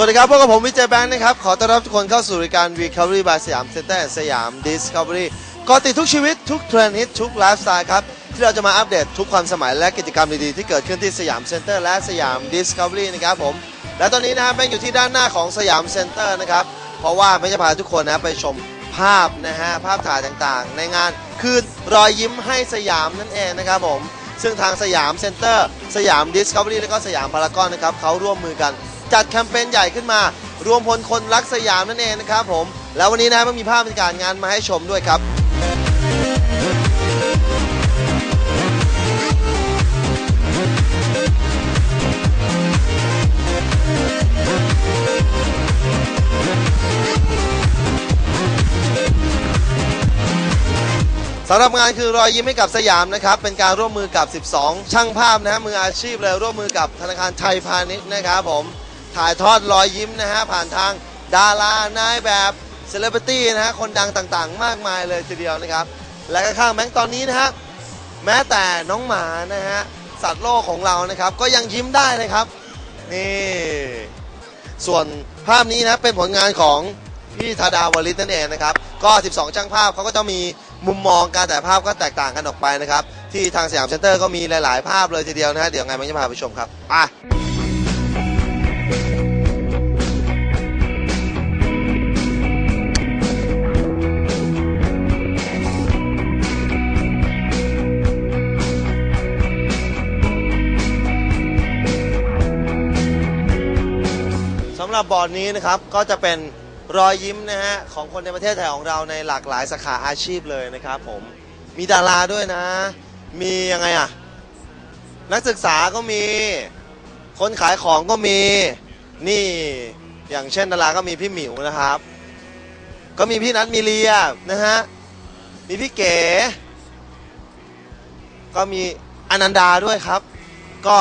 สวัสดีครับพวกกับผมวิจัยแบงค์นะครับ ขอต้อนรับทุกคนเข้าสู่รายการ Recovery by สยามเซ็นเตอร์สยาม Discovery ก็ติดทุกชีวิตทุกเทรนด์ฮิตทุกไลฟ์สไตล์ครับ ที่เราจะมาอัปเดตทุกความสมัยและกิจกรรมดีๆ ที่เกิดขึ้นที่สยามเซ็นเตอร์และสยาม Discovery นะครับผม และตอนนี้นะครับแบงค์อยู่ที่ด้านหน้าของสยามเซ็นเตอร์นะครับ เพราะว่าแบงค์จะพาทุกคนนะไปชมภาพนะฮะภาพถ่ายต่างๆ ในงานคืนรอยยิ้มให้สยามนั่นเองนะครับผมซึ่งทางสยามเซ็นเตอร์สยาม Discovery และก็สยามพารากอนนะครับเขาร่วมมือกัน จัดแคมเปญใหญ่ขึ้นมา รวมพลคนรักสยามนั่นเองนะครับผม แล้ววันนี้นะครับมีภาพบรรยากาศงานมาให้ชมด้วยครับสำหรับงานคือรอยยิ้มให้กับสยามนะครับ เป็นการร่วมมือกับ 12 ช่างภาพนะฮะมืออาชีพเลยร่วมมือกับธนาคารไทยพาณิชย์นะครับผม ถ่ายทอดรอยยิ้มนะฮะ ผ่านทางดารานายแบบเซเลบริตี้นะฮะ คนดังต่างๆ มากมายเลยทีเดียวนะครับ และข้างแบงค์ตอนนี้นะฮะ แม้แต่น้องหมานะฮะ สัตว์โลกของเรานะครับ ก็ยังยิ้มได้เลยครับ นี่ ส่วนภาพนี้นะเป็นผลงานของพี่ธาดาวลิตนั่นเองนะครับ ก็ 12 ช่างภาพเขาก็จะมีมุมมองการถ่ายภาพก็แตกต่างกันออกไปนะครับ ที่ทางสยามเซ็นเตอร์ก็มีหลาย ๆ ภาพเลยทีเดียวนะฮะ เดี๋ยวไงมันจะพาไปชมครับไปำหรับบอร์ดนี้นะครับก็จะเป็นรอยยิ้มนะฮะของคนในประเทศไทยของเราในหลากหลายสาขาอาชีพเลยนะครับผมมีดาราด้วยนะ มียังไงอะนักศึกษาก็มีคนขายของก็มีนี่อย่างเช่นดาราก็มีพี่หมิวนะครับ ก็มีพี่นัทมีเลียนะฮะมีพี่เก๋ ก็มีอนันดาด้วยครับ ก็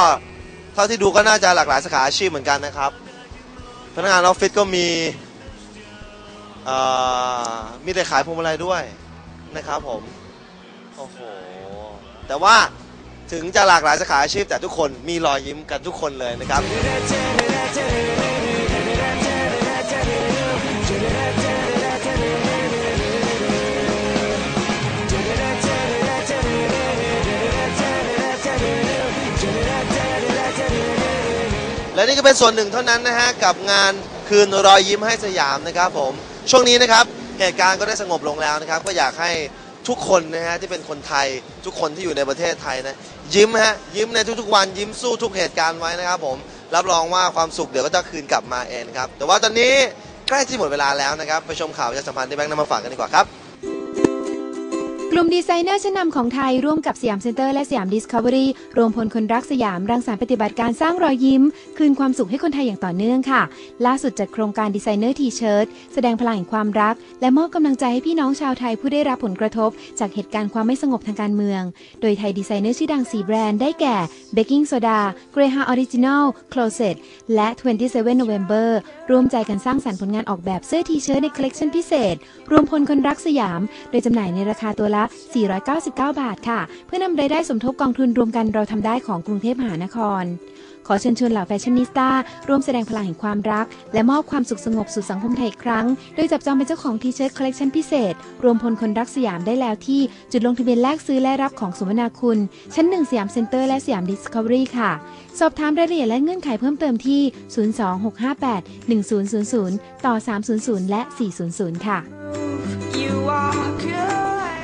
เท่าที่ดูก็น่าจะหลากหลายสาขาอาชีพเหมือนกันนะครับ พนักงานออฟฟิศก็มีอ่อมีแต่ขายพวงมาลัยด้วยนะครับผม โอ้โห แต่ว่าถึงจะหลากหลายสาขาอาชีพแต่ทุกคนมีรอยยิ้มกันทุกคนเลยนะครับ และนี่ก็เป็นส่วนหนึ่งเท่านั้นนะฮะกับงานคืนรอยยิ้มให้สยามนะครับผมช่วงนี้นะครับเหตุการณ์ก็ได้สงบลงแล้วนะครับ ก็อยากให้ทุกคนนะฮะที่เป็นคนไทยทุกคนที่อยู่ในประเทศไทยนะยิ้มฮะยิ้มในทุกๆวันยิ้มสู้ทุกเหตุการณ์ไว้นะครับผมรับรองว่าความสุขเดี๋ยวก็จะคืนกลับมาเองครับแต่ว่าตอนนี้ใกล้ที่หมดเวลาแล้วนะครับไปชมข่าวประชาสัมพันธ์ที่แบงค์นำมาฝากกันดีกว่าครับ กลุ่มดีไซเนอร์ชั้นนำของไทยร่วมกับสยามเซ็นเตอร์และสยามดิสคัฟเวอรี่รวมพลคนรักสยามรังสรรค์ปฏิบัติการสร้างรอยยิ้ม คืนความสุขให้คนไทยอย่างต่อเนื่องค่ะ ล่าสุดจัดโครงการดีไซเนอร์ทีเชิร์ตแสดงพลังแห่งความรัก และมอบกำลังใจให้พี่น้องชาวไทยผู้ได้รับผลกระทบ จากเหตุการณ์ความไม่สงบทางการเมือง โดยไทยดีไซเนอร์ชื่อดัง4แบรนด์ได้แก่ Baking Soda, Greyhound Original, Closet และ 27 November ร่วมใจกันสร้างสรรค์ผลงานออกแบบเสื้อทีเชิร์ตในคอลเลกชันพิเศษ รวมพลคนรักสยาม โดยจำหน่ายในราคาตัวละ499 บาทค่ะ เพื่อนำรายได้สมทบกองทุนรวมกันเราทำได้ของกรุงเทพมหานคร ขอเชิญชวนเหล่าแฟชั่นนิสต้าร่วมแสดงพลังแห่งความรัก และมอบความสุขสงบสู่สังคมไทยอีกครั้ง โดยจับจองเป็นเจ้าของทีเชิร์ตคอลเลกชันพิเศษ รวมพลคนรักสยามได้แล้วที่จุดลงทะเบียนแลกซื้อและรับของสมนาคุณ ชั้นหนึ่งสยามเซ็นเตอร์และสยามดิสคัฟเวอรี่ค่ะ สอบถามรายละเอียดและเงื่อนไขเพิ่มเติมที่ 026581000 ต่อ 300 และ 400 ค่ะ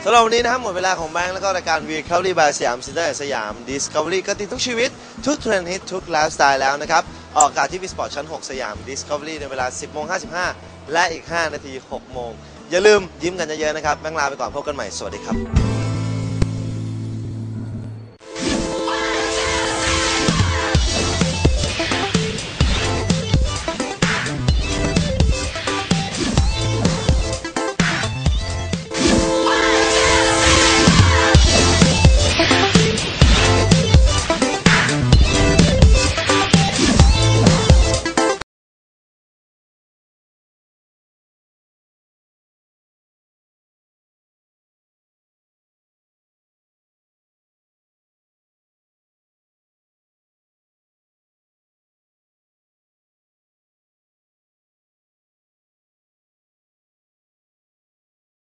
สำหรับวันนี้นะครับหมดเวลาของแบงค์แล้วก็รายการวีคัลลี่บายสยามซินเตอร์สยาม Discovery ก็ติดทุกชีวิต ทุกเทรนด์ฮิตทุกไลฟ์สไตล์แล้วนะครับ ออกอากาศที่วิสปอร์ตชั้น 6 สยาม Discovery ในเวลา 10โมง55 และอีก 5 นาที 6 โมง อย่าลืมยิ้มกันเยอะๆนะครับ แบงค์ลาไปก่อนพบกันใหม่ สวัสดีครับ